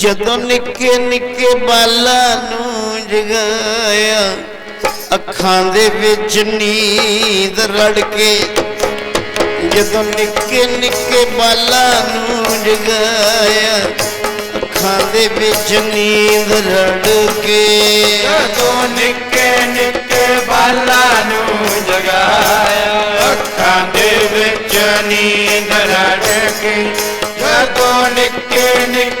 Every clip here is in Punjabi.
ਜਦੋਂ ਨਿੱਕੇ ਨਿੱਕੇ ਬਾਲਾਂ ਨੂੰ ਜਗਾਇਆ, ਅੱਖਾਂ ਦੇ ਵਿੱਚ ਨੀਂਦ ਰੜ ਕੇ, ਜਦੋਂ ਨਿੱਕੇ ਨਿੱਕੇ ਬਾਲਾਂ ਨੂੰ ਜਗਾਇਆ, ਅੱਖਾਂ ਦੇ ਵਿੱਚ ਨੀਂਦ ਰੜ ਕੇ। ਜਦੋਂ ਨਿੱਕੇ ਨਿੱਕੇ ਬਾਲਾਂ ਨੂੰ ਜਗਾਇਆ, ਅੱਖਾਂ ਦੇ ਵਿੱਚ ਨੀਂਦ ਰੜ ਕੇ, ਜਦੋਂ ਨਿੱਕੇ ਨਿੱਕੇ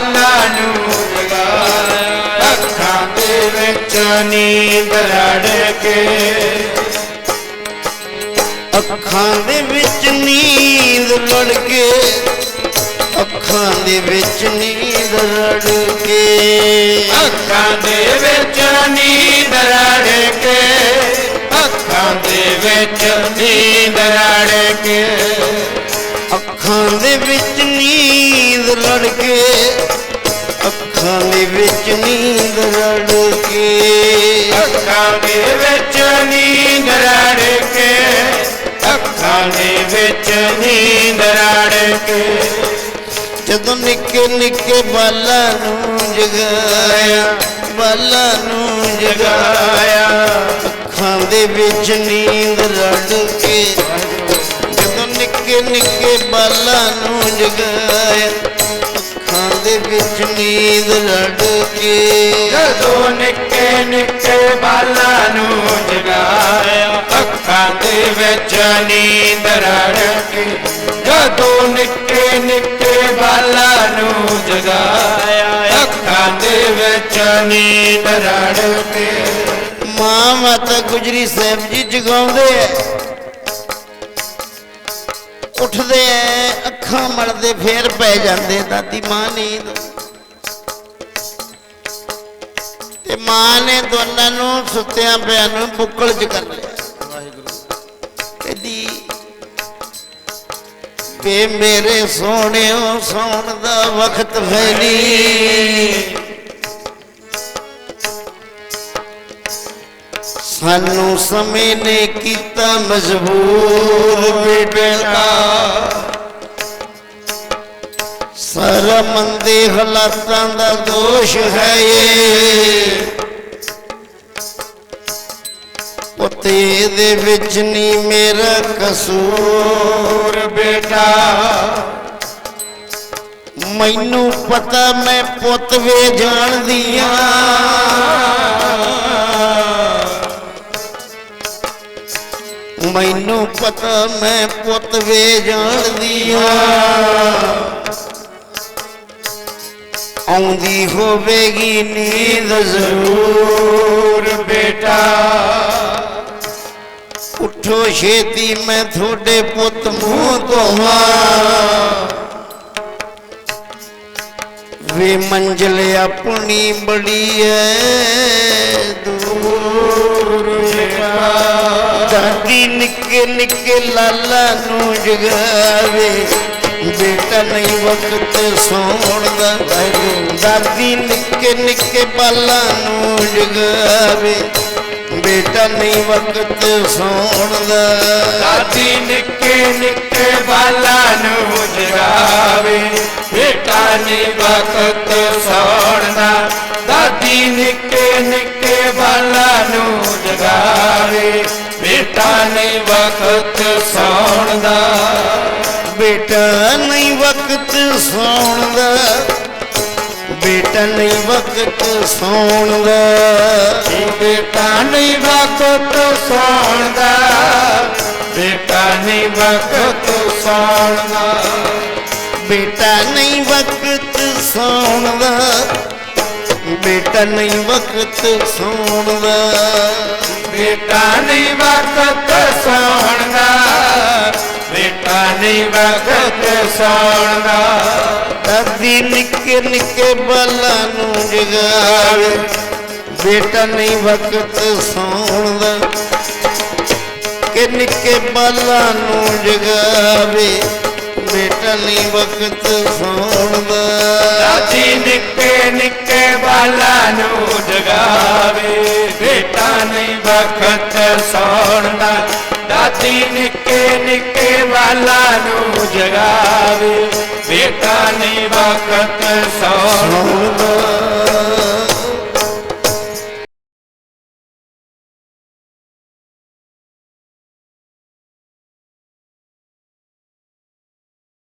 ਬਾਲਾਂ ਨੂੰ ਜਗਾਇਆ। ਅੱਖਾਂ ਦੇ ਵਿੱਚ ਨੀਂਦ ਰੜ ਕੇ। ਅੱਖਾਂ ਦੇ ਵਿੱਚ ਨੀਂਦ ਰੜ ਕੇ। ਅੱਖਾਂ ਦੇ ਵਿੱਚ ਨੀਂਦ ਰੜ ਕੇ। ਅੱਖਾਂ ਦੇ ਵਿੱਚ ਨੀਂਦ ਰੜ ਕੇ। ਅੱਖਾਂ ਦੇ ਵਿੱਚ ਨੀਂਦ ਰੜ ਕੇ। ਅੱਖਾਂ ਦੇ ਵਿੱਚ ਨੀਂਦ ਰੜ ਕੇ। ਅੱਖਾਂ ਦੇ ਵਿੱਚ ਨੀਂਦ ਰੜ ਕੇ। ਅੱਖਾਂ ਦੇ ਵਿੱਚ ਨੀਂਦ ਰੜ ਕੇ। ਅੱਖਾਂ ਦੇ ਵਿੱਚ ਨੀਂਦ ਰੜ ਕੇ। ਜਦੋਂ ਨਿੱਕੇ ਨਿੱਕੇ ਬਾਲਾਂ ਨੂੰ ਜਗਾਇਆ ਬਾਲਾਂ ਨੂੰ ਜਗਾਇਆ ਅੱਖਾਂ ਦੇ ਵਿੱਚ ਨੀਂਦ ਰੜ ਕੇ। ਜਦੋਂ ਨਿੱਕੇ ਨਿੱਕੇ ਬਾਲਾਂ ਨੂੰ ਜਗਾਇਆ ਦੇ ਵਿੱਚ ਨੀਂਦ ਰੜ ਕੇ ਜਦੋਂ ਨਿੱਕੇ ਨਿੱਕੇ ਬਾਲਾਂ ਨੂੰ ਜਗਾਇਆ ਅੱਖਾਂ ਦੇ ਵਿੱਚ ਨੀਂਦ ਰੜ ਕੇ ਜਦੋਂ ਨਿੱਕੇ ਨਿੱਕੇ ਬਾਲਾਂ ਨੂੰ ਜਗਾਇਆ ਅੱਖਾਂ ਦੇ ਵਿੱਚ ਨੀਂਦ ਰੜ ਕੇ ਮਾਂ ਮਾਤਾ ਗੁਜਰੀ ਸਾਹਿਬ ਜੀ ਜਗਾਉਂਦੇ ਐ ਉੱਠਦੇ ਐ, ਅੱਖਾਂ ਮਲਦੇ, ਫੇਰ ਪੈ ਜਾਂਦੇ ਦਾਦੀ ਮਾਂ ਨੀਂਦ। ਤੇ ਮਾਂ ਨੇ ਦੋਨਾਂ ਨੂੰ ਸੁੱਤਿਆਂ ਪਿਆ ਨੂੰ ਬੁੱਕਲ ਚ ਕਰ ਲਿਆ। ਕਹਿੰਦੀ, ਵੇ ਮੇਰੇ ਸੋਹਣਿਓ, ਸੌਣ ਦਾ ਵਕਤ ਫੈਲੀ ਸਾਨੂੰ ਸਮੇਂ ਨੇ ਕੀਤਾ ਮਜਬੂਰ ਬੇਟਾ ਸਾਰਾ ਹਾਲਾਤਾਂ ਦਾ ਦੋਸ਼ ਹੈ ਇਹ। ਉਤੇ ਦੇ ਵਿੱਚ ਨਹੀਂ ਮੇਰਾ ਕਸੂਰ ਬੇਟਾ। ਮੈਨੂੰ ਪਤਾ ਮੈਂ ਪੁੱਤ ਵੇ ਜਾਣਦੀਆਂ ਮੈਨੂੰ ਪਤਾ ਮੈਂ ਪੁੱਤ ਵੇ ਜਾਣਦੀਆਂ ਆਉਂਦੀ ਹੋਵੇਗੀ ਨੀਂਦ ਜ਼ਰੂਰ ਬੇਟਾ। ਉੱਠੋ ਛੇਤੀ, ਮੈਂ ਤੁਹਾਡੇ ਪੁੱਤ ਮੂੰਹ ਧੋਵਾਂ ਵੇ ਮੰਜ਼ਲ ਆਪਣੀ ਬੜੀ ਐ, ਦੂਰ ਦਾਦੀ ਨਿੱਕੇ ਨਿੱਕੇ ਲਾਲਾ ਨੂੰ ਜਗਾਵੇ, ਬੇਟਾ ਨਹੀਂ ਵਕਤ ਸੌਣ ਦਾ ਦਾਦੀ ਨਿੱਕੇ ਨਿੱਕੇ ਬਾਲਾਂ ਨੂੰ ਜਗਾਵੇ। ਬੇਟਾ ਨਹੀਂ ਵਕਤ ਸੌਣ ਦਾ। ਦਾਦੀ ਨਿੱਕੇ ਨਿੱਕੇ ਬਾਲਾਂ ਨੂੰ ਜਗਾਵੇ ਬੇਟਾ ਨੇ ਵਕਤ ਸੌਣ ਦਾ। ਦਾਦੀ ਨਿੱਕੇ ਨਿੱਕੇ ਬਾਲਾਂ ਨੂੰ ਜਗਾਵੇ ਬੇਟਾ ਨੇ ਵਕਤ ਸੌਣ ਦਾ। ਬੇਟਾ ਨਹੀਂ ਵਕਤ ਸੌਣ ਦਾ। ਬੇਟਾ ਨਹੀਂ ਵਕਤ ਸੌਣ ਦਾ। ਨਹੀਂ ਵਕਤ ਸੌਣਦਾ, ਬੇਟਾ ਨਹੀਂ ਵਕਤ ਸੌਣਦਾ। ਬੇਟਾ ਨਹੀਂ ਵਕਤ ਸੌਣਦਾ, ਬੇਟਾ ਨਹੀਂ ਵਕਤ ਸੌਣਦਾ। ਬੇਟਾ ਨਹੀਂ ਵਕਤ ਸੌਣਦਾ, ਬੇਟਾ ਨਹੀਂ ਵਕਤ ਸੌਣਦਾ। ਦਾ ਨਿੱਕੇ ਨਿੱਕੇ ਬਲਾਂ ਨੂੰ ਜਗਾਵੇ ਬੇਟਾ ਨਹੀਂ ਵਕਤ ਸੌਣ ਦਾ ਕਿ ਨਿੱਕੇ ਬਾਲਾਂ ਨੂੰ ਜਗਾਵੇ। ਬੇਟਾ ਨਹੀਂ ਵਕਤ ਸੌਣ ਦਾ ਦਾਦੀ ਨਿੱਕੇ ਨਿੱਕੇ ਬਾਲਾਂ ਨੂੰ ਜਗਾਵੇ। ਬੇਟਾ ਨਹੀਂ ਵਕਤ ਸੌਣ ਦਾ ਦਾਦੀ ਨਿੱਕੇ ਨਿੱਕੇ ਬਾਲਾਂ ਨੂੰ ਜਗਾਵੇ। ਬੇਟਾ ਨਹੀਂ ਵਕਤ ਸੌਣ ਦੋ